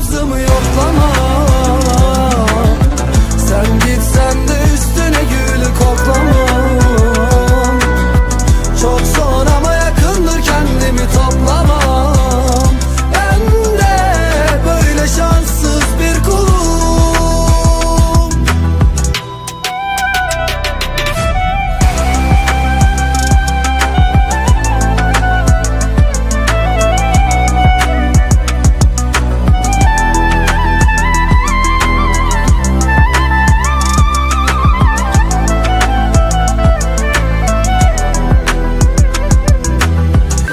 nabzımı yoklama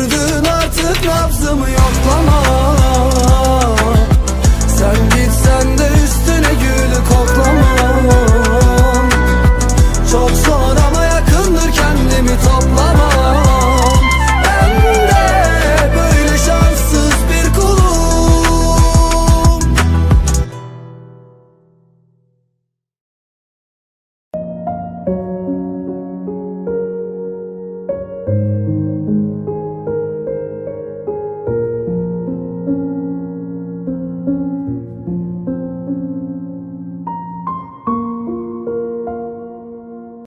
Gördün artık nabzımı yoklama.